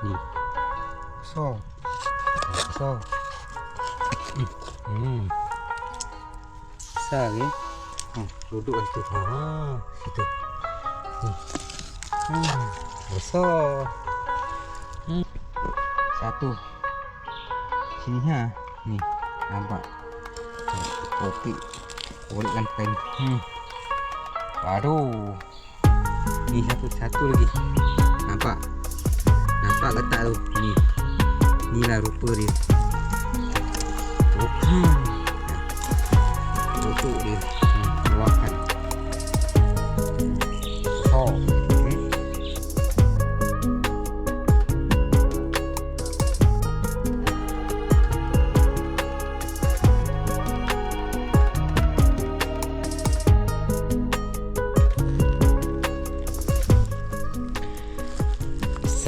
Ni. Ah, Besar. Hmm. Hmm. Besar ni. Hmm. Duduk kat situ. Ha. Situ. Ni. Hmm. Besar. Hmm. Satu. Sini ha. Ni. Nampak. Kopi. Kulit lempeng. Hmm. Baru. Ni satu satu lagi. Nampak? Nampak letak tu. Ni. Inilah rupa dia. Oh, hmm. Rupa dia. Hmm.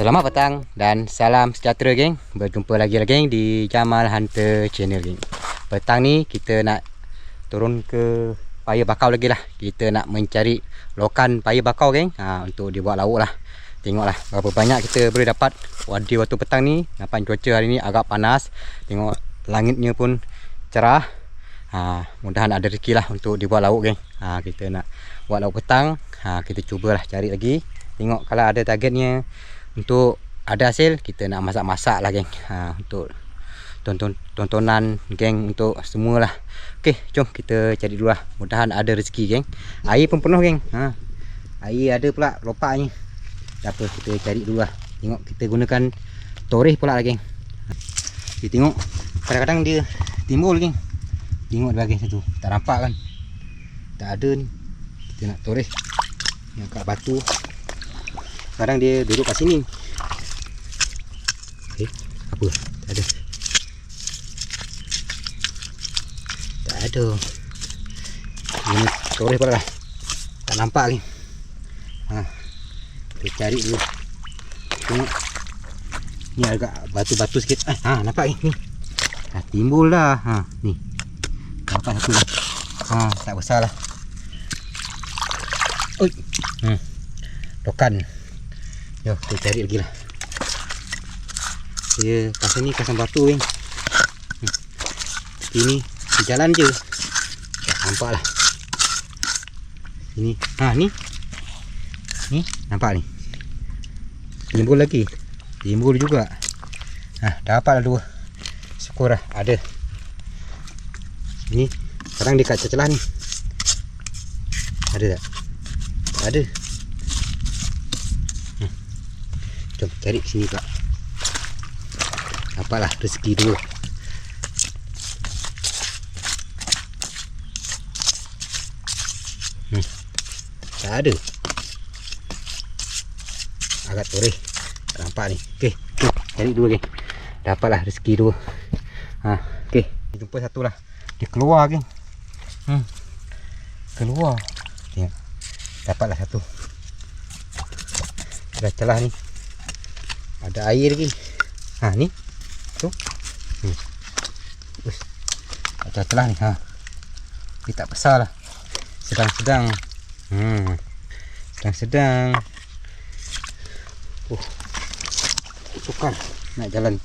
Selamat petang dan salam sejahtera geng. Berjumpa lagi geng di Jamal Hunter Channel geng. Petang ni kita nak turun ke paya bakau lagi lah. Kita nak mencari lokan paya bakau geng. Ha, untuk dibuat lauk lah. Tengoklah berapa banyak kita boleh dapat di waktu petang ni. Nampak cuaca hari ni agak panas. Tengok langitnya pun cerah. Ha, mudahan ada rezeki lah untuk dibuat lauk geng. Ha, kita nak buat lauk petang. Ha, kita cubalah cari lagi. Tengok kalau ada targetnya untuk ada hasil kita nak masak-masak lah geng. Ha, untuk tonton tontonan geng untuk semualah. Okey jom kita cari dulu lah. Mudahan ada rezeki geng. Air pun penuh geng. Ha. Air ada pula lopaknya tak apa kita cari dulu lah. Tengok kita gunakan toreh pula lah geng. Kita tengok kadang-kadang dia timbul geng. Tengok di bahagian situ tak nampak kan? Tak ada ni. Kita nak toreh. Yang kat batu Kadang dia duduk kat sini. Eh, apa? Tak ada. Tak ada. Ini sore pula lah. Tak nampak ni. Ha. Kita cari dulu. Tengok. Ni agak batu-batu sikit. Ah, ha, nampak ni. Ha, timbul dah. Ha, ni. Nampak satu. Ha, tak besar lah. Oi. Hmm. Lokan. Jom kita cari lagi lah. Dia pasal ni kawasan batu kan hmm. Ini di jalan je. Tak Nampak lah. Ini Ha ni. Ni nampak ni. Timbul lagi. Timbul juga. Ha dapat lah dua. Syukur lah ada. Ni Sekarang dekat celah ni. Ada tak? Tak ada Jom cari sini pula Nampaklah rezeki dulu hmm. Tak ada. Agak toreh. Nampak ni. Okay. Cari dulu okay. Dapatlah rezeki dulu ha. Okey. Jumpa satu lah Dia keluar kan hmm. Keluar. Tengok. Dapatlah satu. Celah-celah ni ada air lagi. Ha ni. Tu. Hmm. Us. Ada telah ni ha. Dia tak besar lah. Sedang-sedang. Hmm. Sedang-sedang. Oh. Sukar nak jalan.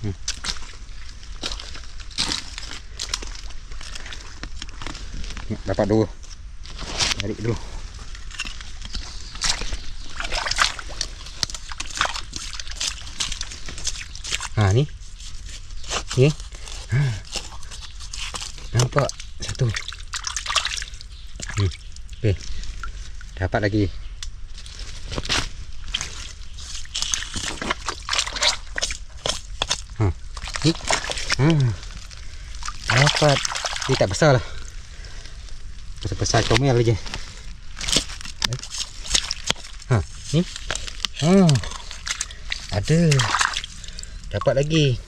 Hmm. Ni, Dapat dulu. Cari dulu. Ha ni. Ni. Ha. Nampak satu. Hmm. Okey. Dapat lagi. Ha. Ni. Dapat. Ni tak besar lah. Besar-besar comel aja. Ha, ni. Ha. Ada. Dapat lagi.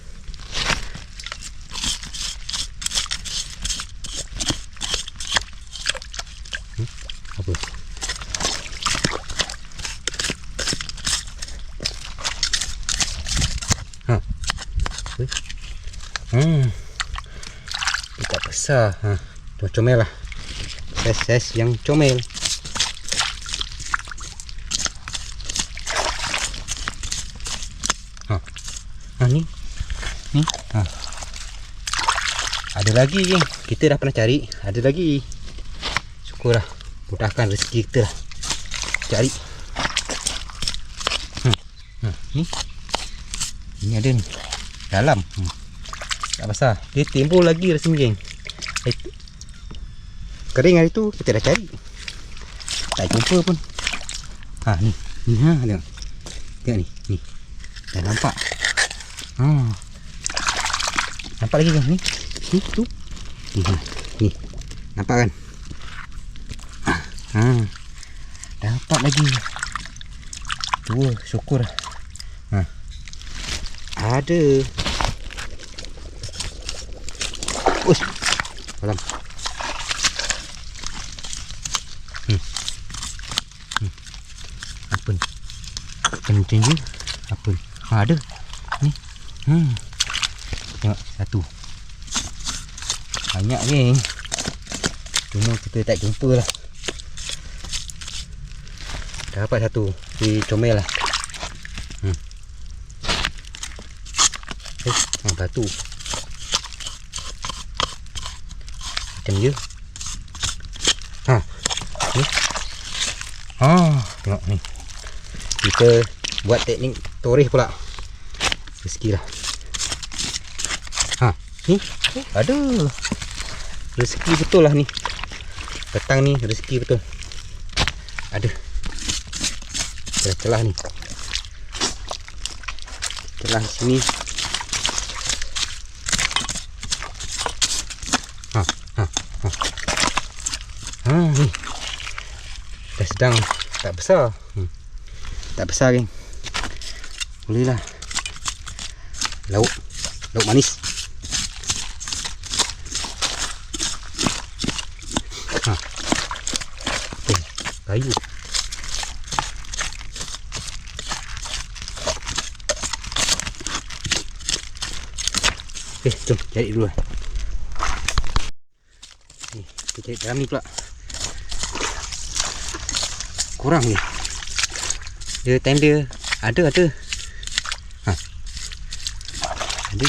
bisa nah, ha. comel lah. Ses ses yang comel. Nah, nah ni. Ni. Nah. ada lagi geng kita dah pernah cari. Ada lagi. Syukurlah. Mudahkan rezeki kita lah. cari. Hmm. Hmm. ni. Ni ada ni. Dalam. Hmm. tak pasal. Dia timbul lagi rasa geng Kering hari tu kita dah cari. Tak jumpa pun. Ha ni. Ni ha tengok. Tengok ni. Ni. Dah nampak. Ha. Nampak lagi kan ni? Ni tu. Ni. Ha. Ni. Nampak kan? Ha. Dapat lagi. Dua, syukur. Ha. Ada. Ush. Salam. Hmm. Hmm. Apa ni? Kencing je. Apa ni? Ha, ada. Ni. Hmm. Tengok satu. Banyak ni. Cuma kita tak jumpa lah. Dapat satu. Di comel lah. Hmm. Eh, Macam je. Ha. Ni. Ha, tengok ni. Kita buat teknik toreh pula. Rezeki lah. Ha, ni. Ada. Rezeki betul lah ni. Petang ni rezeki betul. Ada. Celah-celah ni. Celah sini. Ha, ha, ha. Ha, ni. Dah sedang tak besar. Hmm. Tak besar geng. Boleh lah. Lauk. Lauk manis. Ha. Eh, kayu. Eh, jom cari dulu lah. Ni, kita cari dalam ni pula. Kurang ni. Dia tender ada ada. Ha. Ada.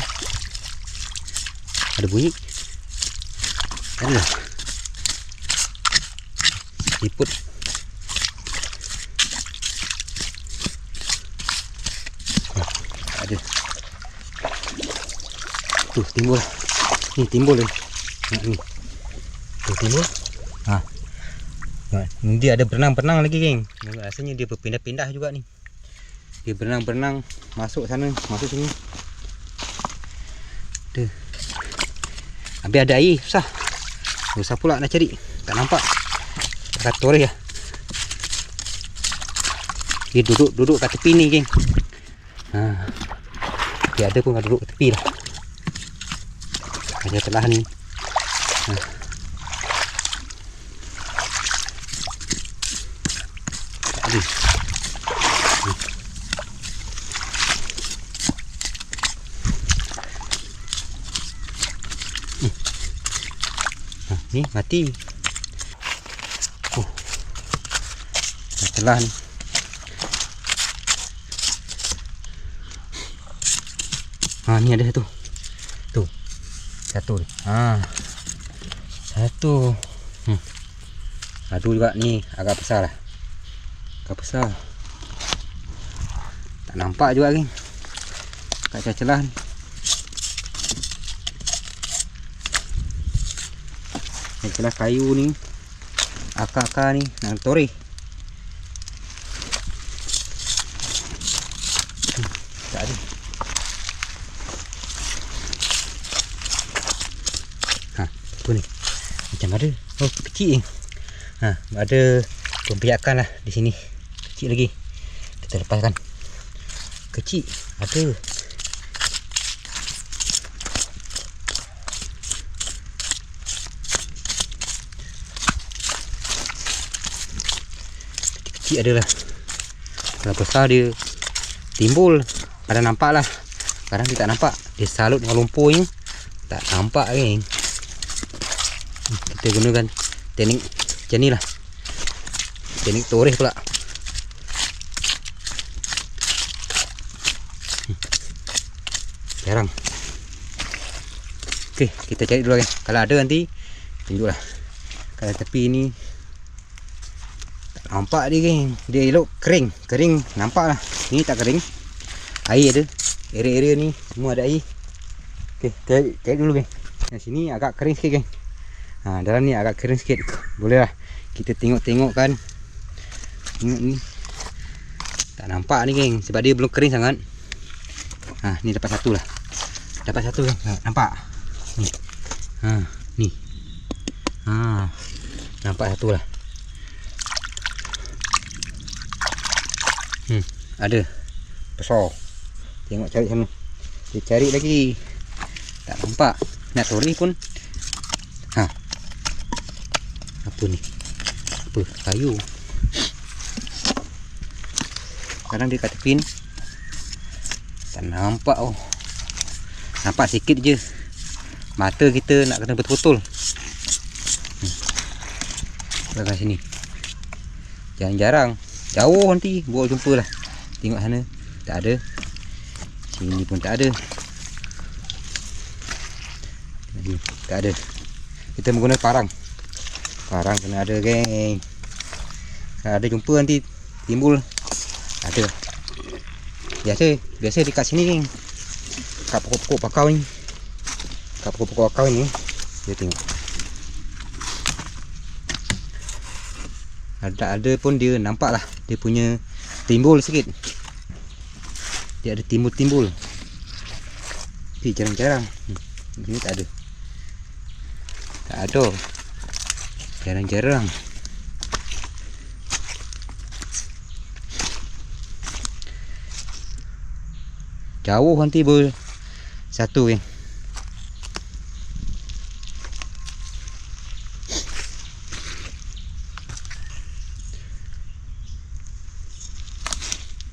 Ada bunyi. Ada lah. Siput. Ha. Ada. Tu timbul. Ni timbul ni. Tengok ni. Tu timbul. Ha. Dia ada berenang-berenang lagi geng. Rasanya dia berpindah-pindah juga ni. Dia berenang-berenang masuk sana, masuk sini. Ada. Habis ada air, susah. Susah pula nak cari. Tak nampak. Kata orang ya. Dia duduk duduk kat tepi ni geng. Ha. Dia ada pun duduk kat tepi lah. Ada telah ni. Ha. Ha, ni mati. Oh. Dah telah ni. Ha ni ada satu. Tu. Satu ni. Ha. Satu. Hmm. Satu juga ni agak besar lah. Agak besar. Tak nampak juga ni. Kat celah-celah ni. Yang celah kayu ni Akak-akak ni Nak ada Ha, ni? Macam ada Oh, kecil ni Ha, ada Pembiakan lah di sini Kecil lagi. Kita lepaskan. Kecil. Ada kecil adalah kalau besar dia timbul. Ada nampak lah. Kadang dia tak nampak. Dia salut dengan lumpurnya tak nampak kan kita gunakan teknik macam ni lah. Teknik toreh pula Jarang. Okey, kita cari dulu kan. Kalau ada nanti tunjuklah. Kalau tepi ni nampak dia geng. Dia elok kering. Kering nampak lah. Ni tak kering. Air ada. Area-area ni semua ada air. Okey, cari, cari dulu geng. Yang sini agak kering sikit geng. Ha, dalam ni agak kering sikit. Boleh lah. Kita tengok-tengok kan. Tengok ni. Tak nampak ni geng. Sebab dia belum kering sangat. Ha, ni dapat satu lah. Dapat satu. Ha, nampak? Ni. Ha, ni. Ha. Nampak satu lah. Hmm, ada. Besar. Tengok cari sana. Dia cari lagi. Tak nampak. Nak tori pun. Ha. Apa ni? Apa? Kayu. Sekarang dia kat tepi ni. Tak nampak oh. Nampak sikit je. Mata kita nak kena betul-betul. Hmm. Belakang sini. Jarang-jarang. Jauh nanti bawa jumpa lah. Tengok sana. Tak ada. Sini pun tak ada. Tak ada. Kita menggunakan parang. Parang kena ada geng. Kalau ada jumpa nanti timbul ada. Biasa biasa dekat sini geng. Kat pokok-pokok bakau ni. Kat pokok-pokok bakau ni. Dia tengok. Ada ada pun dia nampak lah dia punya timbul sikit. Dia ada timbul-timbul. Tapi jarang-jarang. Hmm. Ini tak ada. Tak ada. Jarang-jarang. Jauh nanti ber satu kan.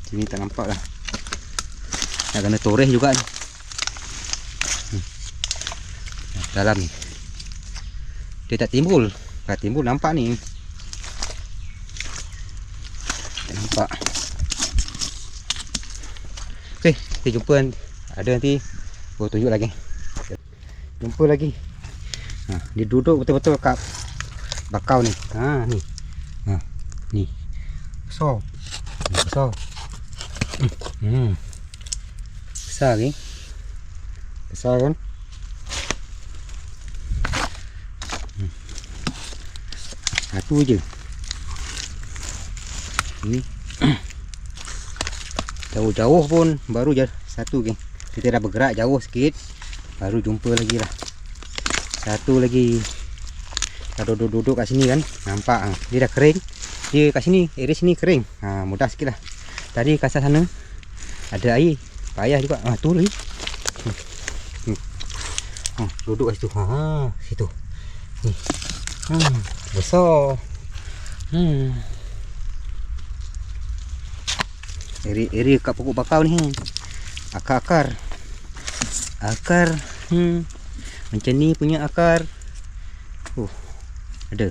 Sini tak nampak lah. Nak kena toreh juga ni. Hmm. Dalam ni. Dia tak timbul. Kalau timbul nampak ni. Tak nampak. Okey, kita jumpa. Ada nanti. Baru tunjuk lagi. Jumpa lagi. Ha, dia duduk betul-betul kat bakau ni. Ha, ni. Ha, ni. Besar. Besar. Hmm. Besar ni. Besar kan? Hmm. Satu je. Ni. Jauh-jauh pun baru je satu geng. Kita dah bergerak jauh sikit baru jumpa lagi lah. Satu lagi. Kalau duduk-duduk kat sini kan nampak ha. dia dah kering. Dia kat sini, area sini kering. Ha, mudah sikit lah. Tadi kat sana ada air. Payah juga. Ha, tu lagi. Hmm. Hmm. Ha, duduk kat situ. Ha, situ. Ni. Hmm, besar. Hmm. Area-area kat pokok bakau ni. Akar-akar. Akar. Hmm. Macam ni punya akar. Oh. Ada.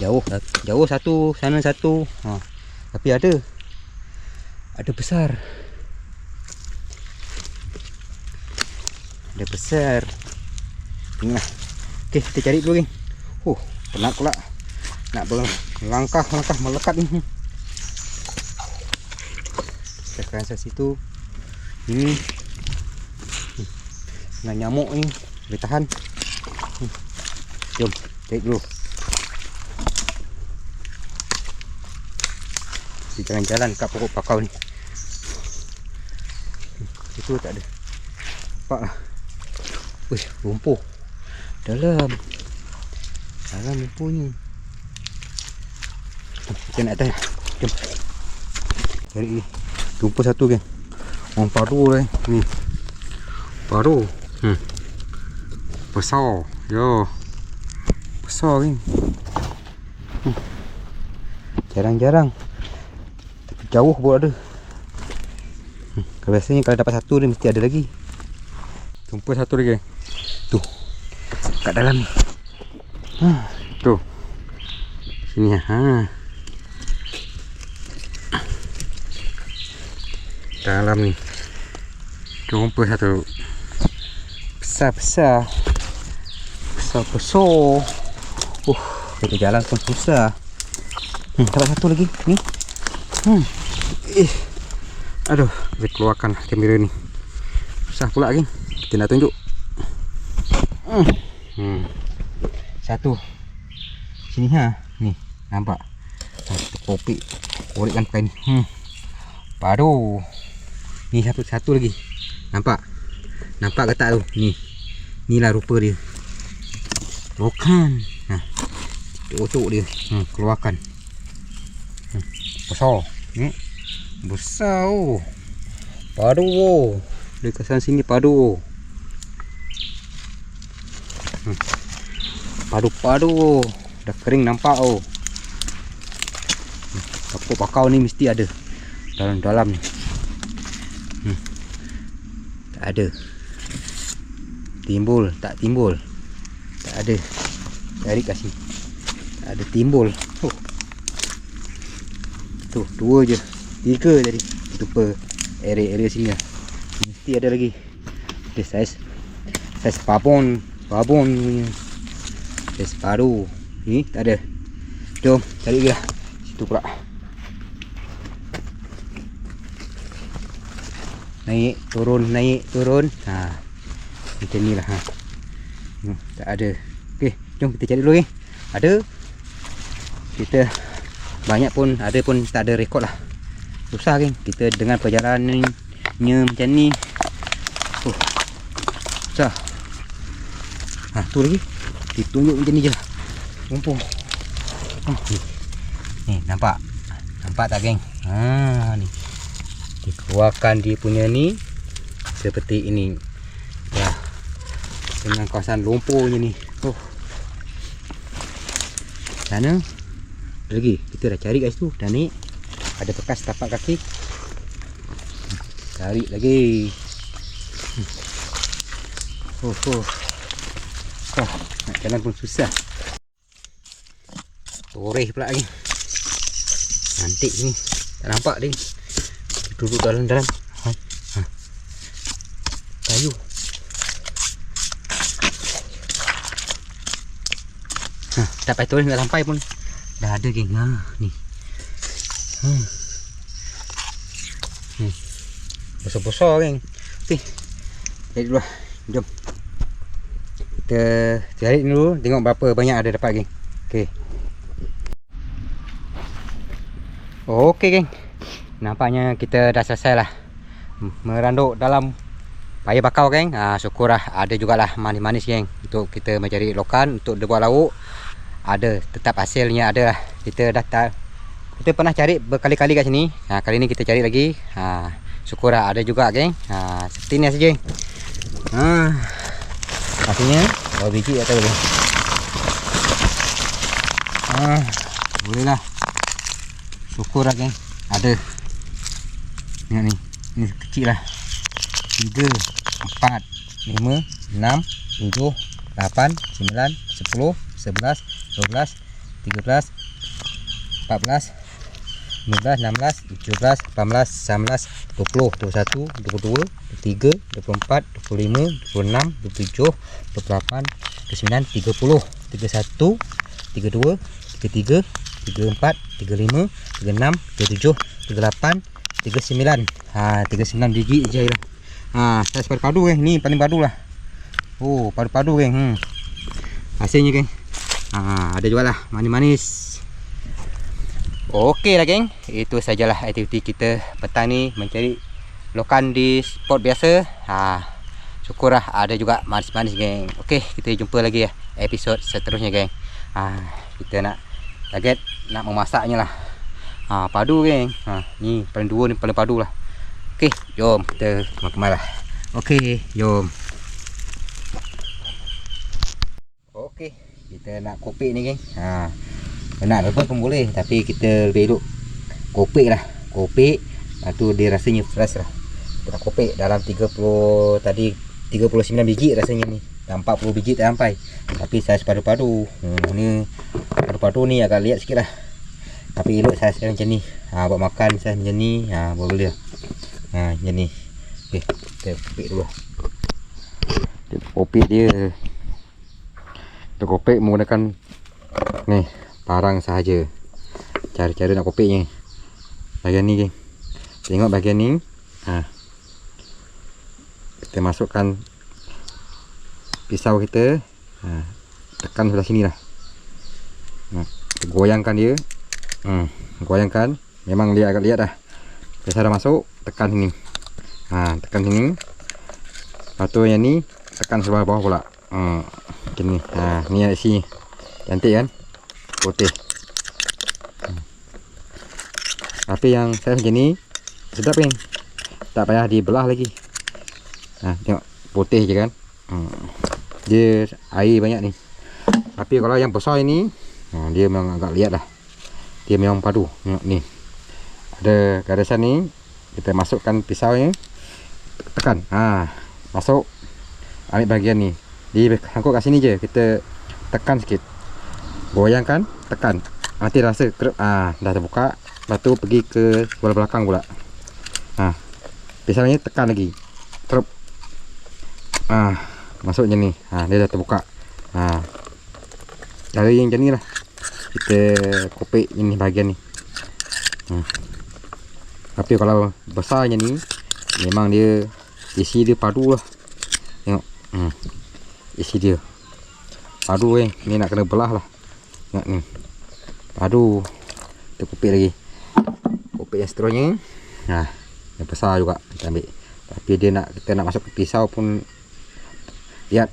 Jauh jauh satu, sana satu. Ha. Tapi ada. Ada besar. Ada besar. Tengok. Okey, kita cari dulu geng. Oh, penat pula. Nak berlangkah-langkah melekat ni. Kita akan situ. Ini. Dengan nyamuk ni. Boleh tahan. Jom, cari dulu. Di jalan-jalan kat pokok pakau ni. Itu tak ada. Nampak lah. Wih, rumpuh. Dalam. Dalam rumpuh ni. Kita nak atas. Jom. Cari ni. Rumpuh satu kan. Orang paru lah. Ni. Paru. Hmm. Besar. Yo. Besar kan. Jarang-jarang. Tapi jauh pun ada. Hmm. Biasanya kalau dapat satu ni mesti ada lagi. Jumpa satu lagi. Tu. Kat dalam ni. Ha, tu. Sini ha. Dalam ni. Jumpa satu. Besar-besar. Besar-besar. Uh, kita jalan pun susah. Hmm, dapat satu lagi. Ni. Hmm. Eh. Aduh, saya keluarkan kamera ni. Susah pula geng. Kita nak tunjuk. Hmm. hmm. Satu. Sini ha. Ni, nampak. Ha, kopi. Korek kan pakai ni. Hmm. Padu. Ni satu satu lagi. Nampak? Nampak ke tak tu? Ni. Inilah rupa dia. Bukan. Ha. Otok dia. Hmm, keluarkan. Hmm. Besar. Ni. Besar oh. Padu oh. Dekat sana sini padu. Hmm. Padu-padu. Dah kering nampak oh. Hmm. Kapuk bakau ni mesti ada. Dalam-dalam ni. Hmm. Tak ada. Timbul, tak timbul. Tak ada. Cari kasih. Tak ada timbul. Oh. Tu, dua je. Tiga tadi. Lupa area-area sini lah. Mesti ada lagi. Okay, saiz. Saiz babon. Babon punya. Saiz baru. Ni tak ada. Jom, cari lagi lah. Situ pula. Naik, turun, naik, turun. Ha. Macam ni lah. Ha. Hmm, tak ada. Okay, jom kita cari dulu ni. Ada. Kita banyak pun ada pun tak ada rekod lah susah kan kita dengan perjalanan ni macam ni oh susah ha tu lagi ditunjuk macam ni je lah mumpung oh, ni. nampak nampak tak geng ha ni dikeluarkan dia punya ni seperti ini dengan kawasan lumpurnya ni. Oh. Sana lagi. Kita dah cari kat situ. Dah naik. Ada bekas tapak kaki. Cari lagi. Oh, oh. Oh, nak jalan pun susah. Toreh pula lagi. Nanti ni. Tak nampak dia duduk dalam-dalam ha. ha. kayu ha. tak payah toreh nak sampai pun dah ada geng ha. ni Hmm. Besar-besar kan. Okey. Jadi lah. Jom. Kita cari dulu tengok berapa banyak ada dapat geng. Okey. Okey geng. Nampaknya kita dah selesai lah. Meranduk dalam payah bakau geng. Ha, syukurlah ada jugalah manis-manis geng. Untuk kita mencari lokan untuk dibuat lauk. Ada tetap hasilnya ada lah. Kita dah tak kita pernah cari berkali-kali kat sini. Ha, kali ni kita cari lagi. Ha, syukur lah ada juga geng. Ha, seperti ni saja. Ha. Pastinya dua biji atau boleh. Ha, boleh lah. Syukur lah geng. Ada. Tengok ni. Ini kecil lah. 3, 4, 5, 6, 7, 8, 9, 10, 11, 12, 13, 14, 15, 16, 17, 18, 19, 20, 21, 22, 23, 24, 25, 26, 27, 28, 29, 30, 31, 32, 33, 34, 35, 36, 37, 38, 39. Ha, 39 biji je lah. Ha, saiz padu-padu eh. Ni paling padu lah. Oh, padu-padu geng. Hmm. Hasilnya geng. Ha, ada juga lah manis-manis. Okey lah geng Itu sajalah aktiviti kita petang ni Mencari lokan di spot biasa ha, Syukur lah ada juga manis-manis geng Okey kita jumpa lagi ya episod seterusnya geng ha, Kita nak target nak memasaknya lah ha, Padu geng ha, Ni paling dua ni paling padu lah Okey jom kita kemal-kemal lah Okey jom. Okey kita nak kopi ni geng. Ha, nak rebus pun boleh tapi kita lebih elok kopek lah. Kopek lepas tu dia rasanya fresh lah. Kita kopek dalam 30 tadi 39 biji rasanya ni. Dan 40 biji tak sampai. Tapi saiz padu-padu. Hmm, ni padu-padu ni agak lihat sikit lah. Tapi elok saiz macam ni. Ha, buat makan saiz macam ni. Ha, boleh ha, macam ni ok kita kopek dulu kita kopek dia. Untuk kopek menggunakan ni parang sahaja. Cara-cara nak kopeknya. Bahagian ni. Tengok bahagian ni. Ha. Kita masukkan pisau kita. Ha. Tekan sebelah sini lah. Ha. Kita goyangkan dia. Hmm. Goyangkan. Memang dia agak lihat dah. Pisau dah masuk. Tekan sini. Ha. Tekan sini. Lepas tu yang ni. Tekan sebelah bawah pula. Ha. Macam ni. Ha. Ni ada sini. Cantik kan? Putih. Hmm. Tapi yang saya macam ni sedap kan tak payah dibelah lagi ha, tengok putih je kan hmm. dia air banyak ni tapi kalau yang besar ini ha, dia memang agak lihat dah dia memang padu tengok ni ada garisan ni kita masukkan pisau ni tekan ha, masuk ambil bahagian ni dia sangkut kat sini je kita tekan sikit goyangkan tekan nanti rasa kerap ah dah terbuka lepas tu pergi ke sebelah belakang pula Ha. Pisau ni tekan lagi. Terus. Ah, masuk je ni. Ha, dia dah terbuka. Ha. Cara yang macam ni lah. Kita kopek ini bahagian ni. Hmm. Tapi kalau besarnya ni memang dia isi dia padu lah. Tengok. Hmm. Isi dia. Padu eh. Ni nak kena belah lah. Tengok ni. Padu. Kita kopek lagi. Kopek yang seterusnya. Ha yang besar juga kita ambil tapi dia nak kita nak masuk ke pisau pun lihat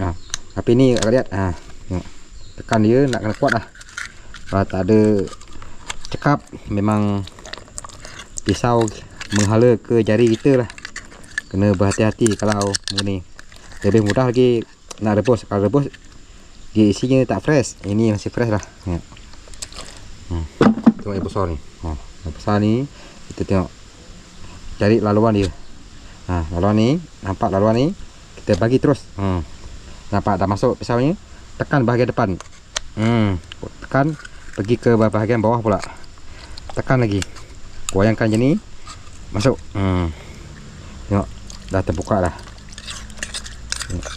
ha. tapi ni agak lihat ha. tekan dia nak kena kuat lah kalau tak ada cekap memang pisau menghala ke jari kita lah. Kena berhati-hati kalau ni. Lebih mudah lagi nak rebus. Kalau rebus dia isinya tak fresh. Ini masih fresh lah. Ya. hmm. tengok yang besar ni. Ha. yang besar ni kita tengok. Cari laluan dia. Ha, laluan ni nampak laluan ni kita bagi terus. Hmm. nampak dah masuk pisaunya tekan bahagian depan. Hmm. tekan pergi ke bahagian bawah pula. Tekan lagi goyangkan je ni masuk hmm. tengok dah terbuka dah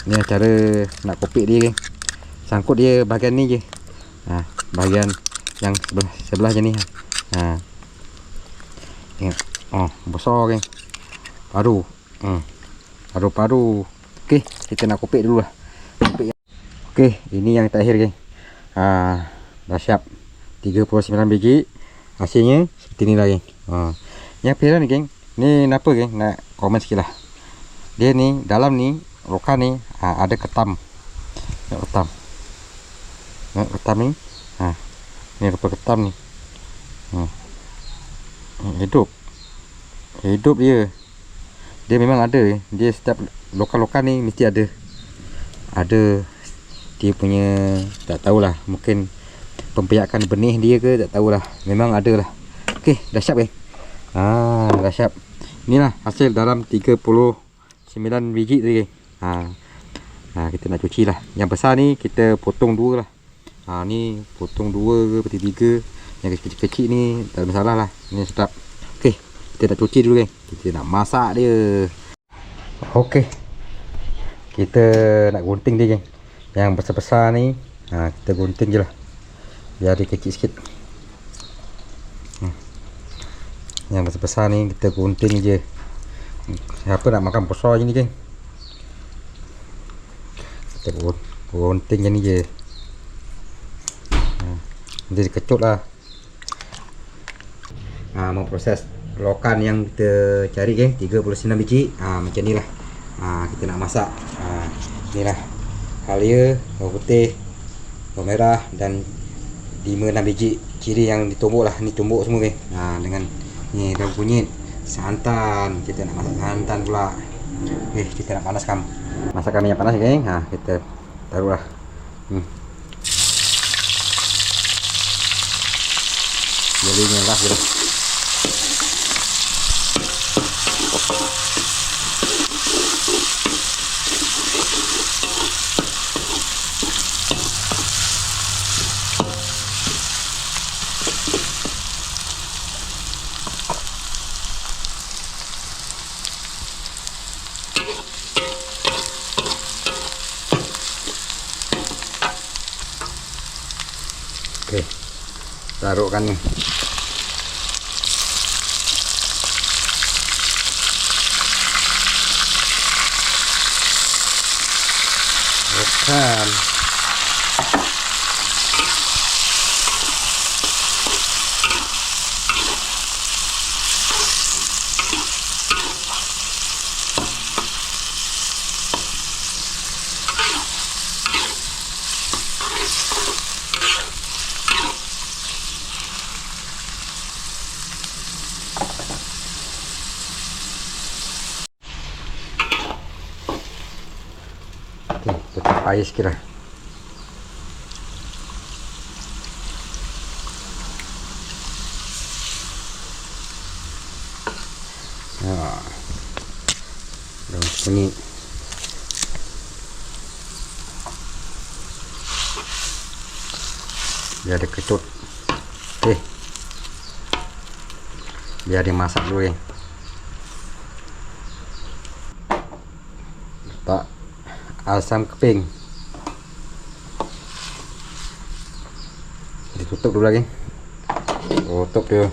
ni cara nak kopik dia sangkut dia bahagian ni je ha, bahagian yang sebelah sebelah je ni ha. tengok Oh, besar kan. Paru. Hmm. Paru-paru. Okey, kita nak kopek dulu lah. Kopek yang... Okey, ini yang terakhir kan. Ha, dah siap. 39 biji. Hasilnya seperti ni lah. Ha. Yang pilihan ni geng. Ni kenapa geng? Nak komen sikit lah. Dia ni, dalam ni, rokan ni, ha, ada ketam. Tengok ketam. Tengok ketam ni. Ha. Ni rupa ketam ni. Ha. Hidup hidup dia dia memang ada dia setiap lokal-lokal ni mesti ada ada dia punya tak tahulah mungkin pempiakan benih dia ke tak tahulah memang ada lah ok dah siap eh ah dah siap. Inilah hasil dalam 39 biji tadi eh. ha. ha, kita nak cuci lah. Yang besar ni kita potong dua lah. Ha, ni potong dua ke peti tiga. Yang kecil-kecil ni tak ada masalah lah. Ni sedap. Kita nak cuci dulu kan kita nak masak dia. Okey. kita nak gunting dia kan yang besar-besar ni ha, kita gunting je lah. Biar dia kecil sikit hmm. Yang besar-besar ni kita gunting je. Siapa nak makan besar je ni kan kita gunting je ni je. Ha, dia kecut lah. Ha, mau proses lokan yang kita cari geng 39 biji. Ha, macam ni lah. Ha, kita nak masak. Ha, ni lah. Halia bawang putih bawang merah dan 5-6 biji. Ciri yang ditumbuk lah. Ni tumbuk semua geng ha, dengan ni daun kunyit santan. Kita nak masak santan pula. Eh kita nak panaskan masakan minyak panas geng ha, kita taruh lah hmm. jelinya lah gitu. Taruhkan ni Bukan. Air lah. Ha. Kunyit. Biar dia ketut. Okey. Biar dia masak dulu eh. Asam keping. Ditutup dulu lagi. Tutup dia.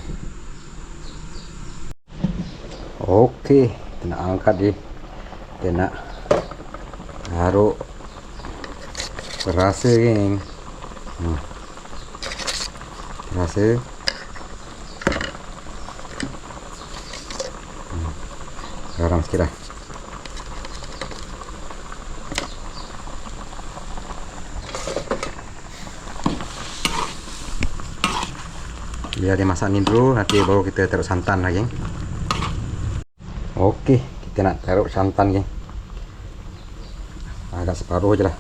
Okey, kita nak angkat dia. Kita nak taruh perasa geng. Hmm. Perasa. Hmm. Garam sikit lah. Biar dia masak ni dulu nanti baru kita taruh santan lagi. Okey kita nak taruh santan geng agak separuh je lah.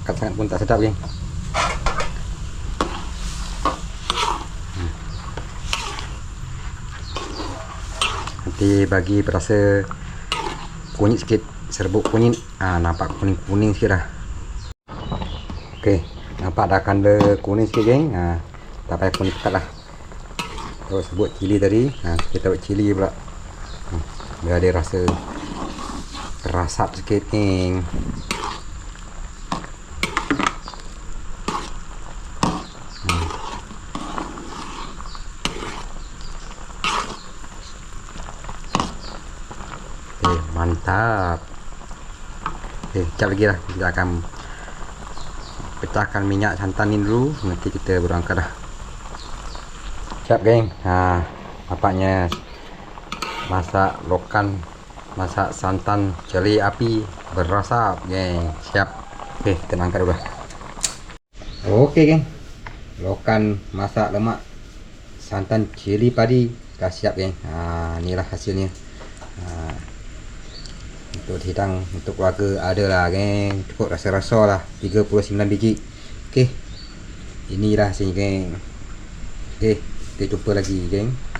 Pekat sangat pun tak sedap Hmm. nanti bagi perasa kunyit sikit serbuk kunyit. Ah nampak kuning-kuning sikit lah. Okey nampak dah kanda kuning sikit geng? Ha, tak payah kuning pekat lah. Terus sebut cili tadi. Ha, kita taruh cili pula. Ha, biar dia rasa rasap sikit geng. Hmm. Okay, mantap. Okay, sekejap lagi lah. Kita akan pecahkan minyak santan ni dulu. Nanti kita baru angkat dah. Siap geng? Ha nampaknya masak lokan masak santan cili api berasap geng. Siap. Okey kita angkat dulu okey geng. Lokan masak lemak santan cili padi. Dah siap geng. Ha inilah hasilnya. ha, untuk hidang untuk keluarga ada lah geng. Cukup rasa-rasa lah 39 biji. Ok inilah hasilnya geng. Ok kita jumpa lagi geng